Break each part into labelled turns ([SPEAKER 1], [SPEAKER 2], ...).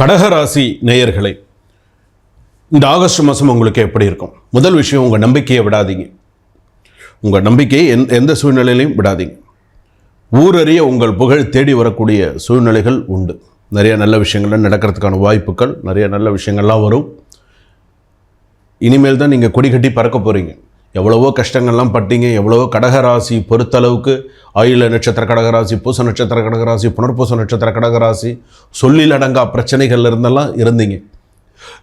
[SPEAKER 1] கடகராசி நேயர்களே இந்த ஆகஸ்ட் மாதம் உங்களுக்கு எப்படி இருக்கும்? முதல் விஷயம் உங்கள் நம்பிக்கையை விடாதீங்க. உங்கள் நம்பிக்கையை எந் எந்த சூழ்நிலையிலையும் விடாதீங்க. ஊரறிய உங்கள் புகழ் தேடி வரக்கூடிய சூழ்நிலைகள் உண்டு. நிறைய நல்ல விஷயங்கள்லாம் நடக்கிறதுக்கான வாய்ப்புகள் நிறைய நல்ல விஷயங்கள்லாம் வரும். இனிமேல் தான் நீங்கள் கொடி கட்டி பறக்க போகிறீங்க எவ்வளவோ கஷ்டங்கள்லாம் பட்டீங்க எவ்வளவோ கடகராசி பொறுத்தளவுக்கு ஆயுள நட்சத்திர கடகராசி பூச நட்சத்திர கடகராசி புனர்பூச நட்சத்திர கடகராசி சொல்லில் அடங்கா பிரச்சனைகள் இருந்தெல்லாம் இருந்தீங்க.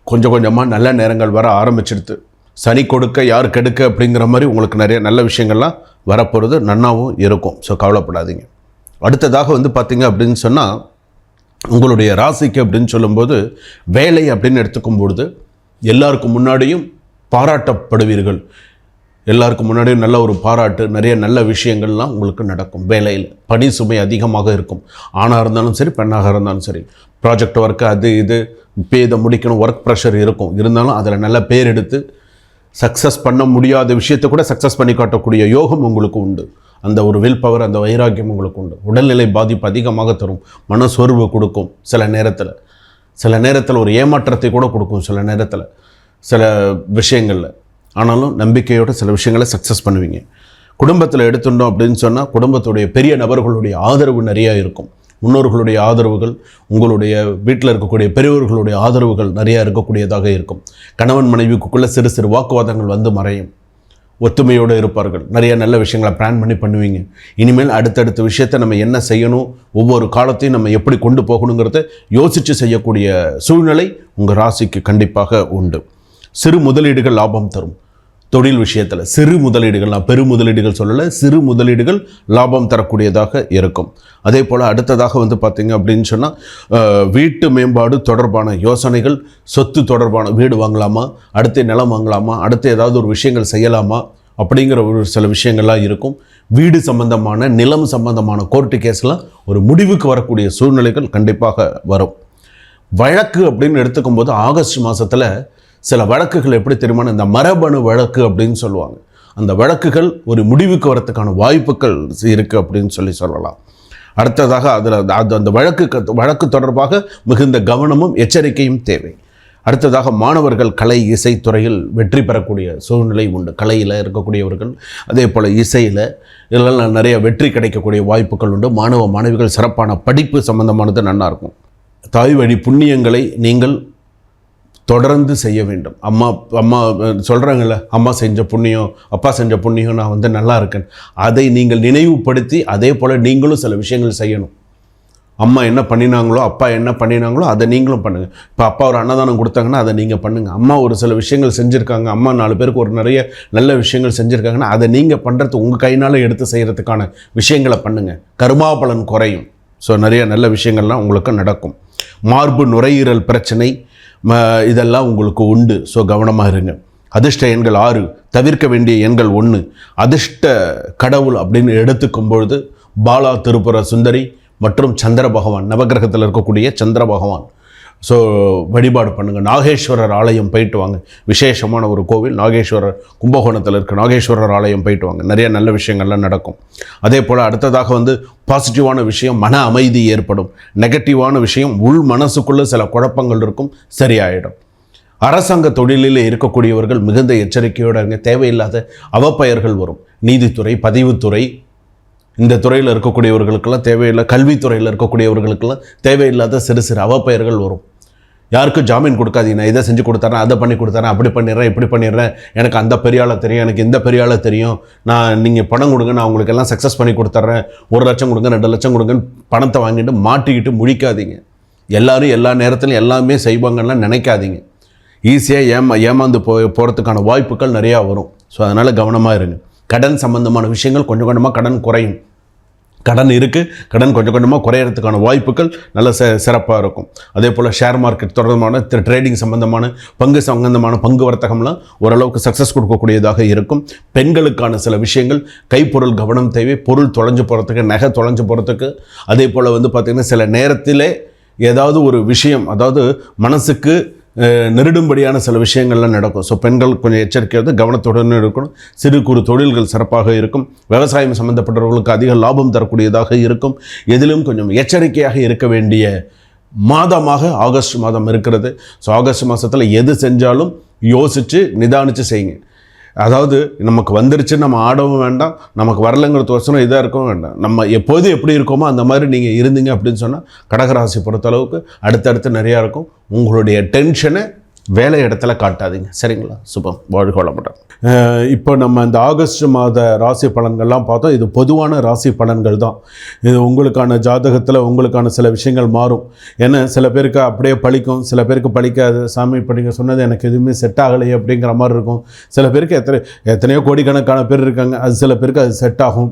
[SPEAKER 1] கொஞ்சம் கொஞ்சமாக நல்ல நேரங்கள் வர ஆரம்பிச்சிடுது சனி கொடுக்க யார் கெடுக்க அப்படிங்கிற மாதிரி உங்களுக்கு நிறைய நல்ல விஷயங்கள்லாம் வரப்போகிறது நன்னாவும் இருக்கும். ஸோ கவலைப்படாதீங்க. அடுத்ததாக வந்து பார்த்தீங்க அப்படின்னு சொன்னால் உங்களுடைய ராசிக்கு அப்படின்னு சொல்லும்போது வேலை அப்படின்னு எடுத்துக்கும் பொழுது எல்லாருக்கும் முன்னாடியும் பாராட்டப்படுவீர்கள். எல்லாருக்கும் முன்னாடியும் நல்ல ஒரு பாராட்டு நிறைய நல்ல விஷயங்கள்லாம் உங்களுக்கு நடக்கும். வேலையில் பணி சுமை அதிகமாக இருக்கும். ஆணாக இருந்தாலும் சரி பெண்ணாக இருந்தாலும் சரி. ப்ராஜெக்ட் ஒர்க்கு அது இது இப்போ இதை முடிக்கணும் ஒர்க் ப்ரெஷர் இருக்கும். இருந்தாலும் அதில் நல்ல பேர் எடுத்து சக்ஸஸ் பண்ண முடியாத விஷயத்தை கூட சக்ஸஸ் பண்ணி காட்டக்கூடிய யோகம் உங்களுக்கு உண்டு. அந்த ஒரு வில் பவர் அந்த வைராக்கியம் உங்களுக்கு உண்டு. உடல்நிலை பாதிப்பு அதிகமாக தரும். மனசோர்வு கொடுக்கும் சில நேரத்தில். சில நேரத்தில் ஒரு ஏமாற்றத்தை கூட கொடுக்கும் சில நேரத்தில். சில விஷயங்களில். ஆனாலும் நம்பிக்கையோட சில விஷயங்களை சக்ஸஸ் பண்ணுவீங்க. குடும்பத்தில் எடுத்துட்டோம் அப்படின்னு சொன்னால் குடும்பத்துடைய பெரிய நபர்களுடைய ஆதரவு நிறையா இருக்கும். முன்னோர்களுடைய ஆதரவுகள் உங்களுடைய வீட்டில் இருக்கக்கூடிய பெரியவர்களுடைய ஆதரவுகள் நிறையா இருக்கக்கூடியதாக இருக்கும். கணவன் மனைவிக்குள்ளே சிறு சிறு வாக்குவாதங்கள் வந்து மறையும். ஒத்துமையோடு இருப்பார்கள். நிறைய நல்ல விஷயங்களை பிளான் பண்ணி பண்ணுவீங்க. இனிமேல் அடுத்தடுத்த விஷயத்தை நம்ம என்ன செய்யணும் ஒவ்வொரு காலத்தையும் நம்ம எப்படி கொண்டு போகணுங்கிறத யோசித்து செய்யக்கூடிய சூழ்நிலை உங்கள் ராசிக்கு கண்டிப்பாக உண்டு. சிறு முதலீடுகள் லாபம் தரும். தொழில் விஷயத்தில் சிறு முதலீடுகள் நான் பெரு முதலீடுகள் சொல்லலை சிறு முதலீடுகள் லாபம் தரக்கூடியதாக இருக்கும். அதே போல் அடுத்ததாக வந்து பார்த்திங்க அப்படின்னு சொன்னால் வீட்டு மேம்பாடு தொடர்பான யோசனைகள் சொத்து தொடர்பான வீடு வாங்கலாமா அடுத்து நிலம் வாங்கலாமா அடுத்து ஏதாவது ஒரு விஷயங்கள் செய்யலாமா அப்படிங்கிற ஒரு சில விஷயங்கள்லாம் இருக்கும். வீடு சம்பந்தமான நிலம் சம்பந்தமான கோர்ட்டு கேஸ்லாம் ஒரு முடிவுக்கு வரக்கூடிய சூழ்நிலைகள் கண்டிப்பாக வரும். வழக்கு அப்படின்னு எடுத்துக்கும் போது ஆகஸ்ட் மாதத்தில் சில வழக்குகள் எப்படி தெரியுமா இந்த மரபணு வழக்கு அப்படின்னு சொல்லுவாங்க. அந்த வழக்குகள் ஒரு முடிவுக்கு வரத்துக்கான வாய்ப்புகள் இருக்குது அப்படின்னு சொல்லி சொல்லலாம். அடுத்ததாக அதில் அது அந்த வழக்கு வழக்கு தொடர்பாக மிகுந்த கவனமும் எச்சரிக்கையும் தேவை. அடுத்ததாக மாணவர்கள் கலை இசைத்துறையில் வெற்றி பெறக்கூடிய சூழ்நிலை உண்டு. கலையில் இருக்கக்கூடியவர்கள் அதே போல் இசையில் இதெல்லாம் நிறைய வெற்றி கிடைக்கக்கூடிய வாய்ப்புகள் உண்டு. மாணவ மாணவிகள் சிறப்பான படிப்பு சம்பந்தமானது நல்லாயிருக்கும் தாய் வழி புண்ணியங்களை நீங்கள் தொடர்ந்து செய்ய வேண்டும். அம்மா அம்மா சொல்கிறாங்கல்ல அம்மா செஞ்ச புண்ணியம் அப்பா செஞ்ச புண்ணியம் நான் வந்து நல்லா இருக்கேன். அதை நீங்கள் நினைவுபடுத்தி அதே போல் நீங்களும் சில விஷயங்கள் செய்யணும். அம்மா என்ன பண்ணினாங்களோ அப்பா என்ன பண்ணினாங்களோ அதை நீங்களும் பண்ணுங்கள் இப்போ அப்பா ஒரு அன்னதானம் கொடுத்தாங்கன்னா அதை நீங்கள் பண்ணுங்கள் அம்மா ஒரு சில விஷயங்கள் செஞ்சுருக்காங்க. அம்மா நாலு பேருக்கு ஒரு நிறைய நல்ல விஷயங்கள் செஞ்சுருக்காங்கன்னா அதை நீங்கள் பண்ணுறது உங்கள் கையினால் எடுத்து செய்கிறதுக்கான விஷயங்களை பண்ணுங்கள் கருமாபலன் குறையும். ஸோ நிறைய நல்ல விஷயங்கள்லாம் உங்களுக்கு நடக்கும். மார்பு நுரையீரல் பிரச்சனை இதெல்லாம் உங்களுக்கு உண்டு. ஸோ கவனமாக இருங்க. அதிர்ஷ்ட எண்கள் ஆறு. தவிர்க்க வேண்டிய எண்கள் ஒன்று அதிர்ஷ்ட கடவுள் அப்படின்னு எடுத்துக்கும் பொழுது பாலா திருப்புர சுந்தரி மற்றும் சந்திர பகவான். நவகிரகத்தில் இருக்கக்கூடிய சந்திர பகவான். ஸோ வழிபாடு பண்ணுங்கள் நாகேஸ்வரர் ஆலயம் போயிட்டு வாங்க. விசேஷமான ஒரு கோவில் நாகேஸ்வரர் கும்பகோணத்தில் இருக்க நாகேஸ்வரர் ஆலயம் போயிட்டு வாங்க. நிறைய நல்ல விஷயங்கள்லாம் நடக்கும். அதே போல் அடுத்ததாக வந்து பாசிட்டிவான விஷயம் மன அமைதி ஏற்படும். நெகட்டிவான விஷயம் உள் மனசுக்குள்ளே சில குழப்பங்கள் இருக்கும் சரியாயிடும். அரசாங்க தொழிலில் இருக்கக்கூடியவர்கள் மிகுந்த எச்சரிக்கையோடு இருங்க. தேவையில்லாத அவப்பெயர்கள் வரும். நீதித்துறை பதிவுத்துறை இந்த துறையில் இருக்கக்கூடியவர்களுக்கெல்லாம் தேவையில்லை. கல்வித்துறையில் இருக்கக்கூடியவர்களுக்கெல்லாம் தேவையில்லாத சிறு சிறு அவப்பெயர்கள் வரும். யாருக்கும் ஜாமீன் கொடுக்காதீங்க. நான் இதை செஞ்சு கொடுத்தறேன் அதை பண்ணி கொடுத்தறேன் அப்படி பண்ணிடுறேன் இப்படி பண்ணிடுறேன். எனக்கு அந்த பெரிய ஆளை தெரியும் எனக்கு இந்த பெரிய ஆளை தெரியும். நான் நீங்கள் பணம் கொடுங்க நான் உங்களுக்கு எல்லாம் சக்ஸஸ் பண்ணி கொடுத்துட்றேன். ஒரு லட்சம் கொடுங்க ரெண்டு லட்சம் கொடுங்கன்னு பணத்தை வாங்கிட்டு மாட்டிக்கிட்டு முழிக்காதீங்க. எல்லாரும் எல்லா நேரத்திலும் எல்லாமே செய்வாங்கன்னா நினைக்காதீங்க. ஈஸியாக ஏமா ஏமாந்து போ போகிறதுக்கான வாய்ப்புகள் நிறையா வரும். ஸோ அதனால் கவனமாக இருங்க. கடன் சம்பந்தமான விஷயங்கள் கொஞ்சம் கொஞ்சமாக கடன் குறையும். கடன் இருக்குது கடன் கொஞ்சம் கொஞ்சமாக குறையிறதுக்கான வாய்ப்புகள் நல்ல ச சிறப்பாக இருக்கும். அதே போல் ஷேர் மார்க்கெட் தொடர்பான ட்ரேடிங் சம்பந்தமான பங்கு சம்பந்தமான பங்கு வர்த்தகம்லாம் ஓரளவுக்கு சக்ஸஸ் கொடுக்கக்கூடியதாக இருக்கும். பெண்களுக்கான சில விஷயங்கள் கைப்பொருள் கவனம் தேவை பொருள் தொலைஞ்சு போகிறதுக்கு நகை தொலைஞ்சு போகிறதுக்கு அதே போல் வந்து பார்த்திங்கன்னா சில நேரத்திலே ஏதாவது ஒரு விஷயம் அதாவது மனசுக்கு நெருடும்படியான சில விஷயங்கள்லாம் நடக்கும். ஸோ பெண்கள் கொஞ்சம் எச்சரிக்கையாக கவனத்துடன் இருக்கணும். சிறு குறு தொழில்கள் சிறப்பாக இருக்கும். விவசாயம் சம்மந்தப்பட்டவர்களுக்கு அதிக லாபம் தரக்கூடியதாக இருக்கும். எதிலும் கொஞ்சம் எச்சரிக்கையாக இருக்க வேண்டிய மாதமாக ஆகஸ்ட் மாதம் இருக்கிறது. ஸோ ஆகஸ்ட் மாதத்தில் எது செஞ்சாலும் யோசித்து நிதானித்து செய்யுங்க. அதாவது நமக்கு வந்துருச்சு நம்ம ஆடவும் வேண்டாம் நமக்கு வரலங்கிறதுக்கோசரம் இதாக இருக்கவும் வேண்டாம். நம்ம எப்போது எப்படி இருக்கோமோ அந்த மாதிரி நீங்கள் இருந்தீங்க அப்படின்னு சொன்னால் கடகராசி பொறுத்தளவுக்கு அடுத்தடுத்து நிறையா இருக்கும். உங்களுடைய டென்ஷனை வேலை இடத்துல காட்டாதீங்க. சரிங்களா? சுபம். வாழ்க வளமுடன் இப்போ நம்ம இந்த ஆகஸ்ட் மாத ராசி பலன்கள்லாம் பார்த்தோம். இது பொதுவான ராசி பலன்கள் தான். இது உங்களுக்கான ஜாதகத்தில் உங்களுக்கான சில விஷயங்கள் மாறும். ஏன்னா சில பேருக்கு அப்படியே பழிக்கும். சில பேருக்கு பழிக்காது. சாமி இப்போ நீங்கள் சொன்னது எனக்கு எதுவுமே செட் ஆகலையே அப்படிங்கிற மாதிரி இருக்கும். சில பேருக்கு எத்தனை எத்தனையோ கோடிக்கணக்கான பேர் இருக்காங்க. அது சில பேருக்கு அது செட் ஆகும்.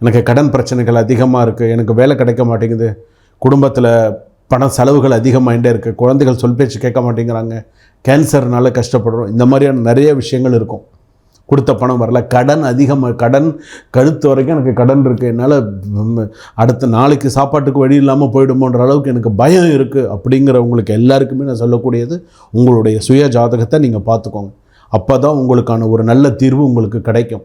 [SPEAKER 1] எனக்கு கடன் பிரச்சனைகள் அதிகமாக இருக்குது எனக்கு வேலை கிடைக்க மாட்டேங்குது குடும்பத்தில் பண செலவுகள் அதிகமாகிட்டே இருக்குது குழந்தைகள் சொல் பேச்சு கேட்க மாட்டேங்கிறாங்க கேன்சர்னால கஷ்டப்படுறோம் இந்த மாதிரியான நிறைய விஷயங்கள் இருக்கும். கொடுத்த பணம் வரல கடன் அதிகமாக கடன் கழுத்து வரைக்கும் எனக்கு கடன் இருக்குது என்னால் அடுத்த நாளைக்கு சாப்பாட்டுக்கு வழி இல்லாமல் போயிடுமோன்ற அளவுக்கு எனக்கு பயம் இருக்குது அப்படிங்கிறவங்களுக்கு எல்லாருக்குமே நான் சொல்லக்கூடியது உங்களுடைய சுய ஜாதகத்தை நீங்கள் பார்த்துக்கோங்க. அப்போ தான் உங்களுக்கான ஒரு நல்ல தீர்வு உங்களுக்கு கிடைக்கும்.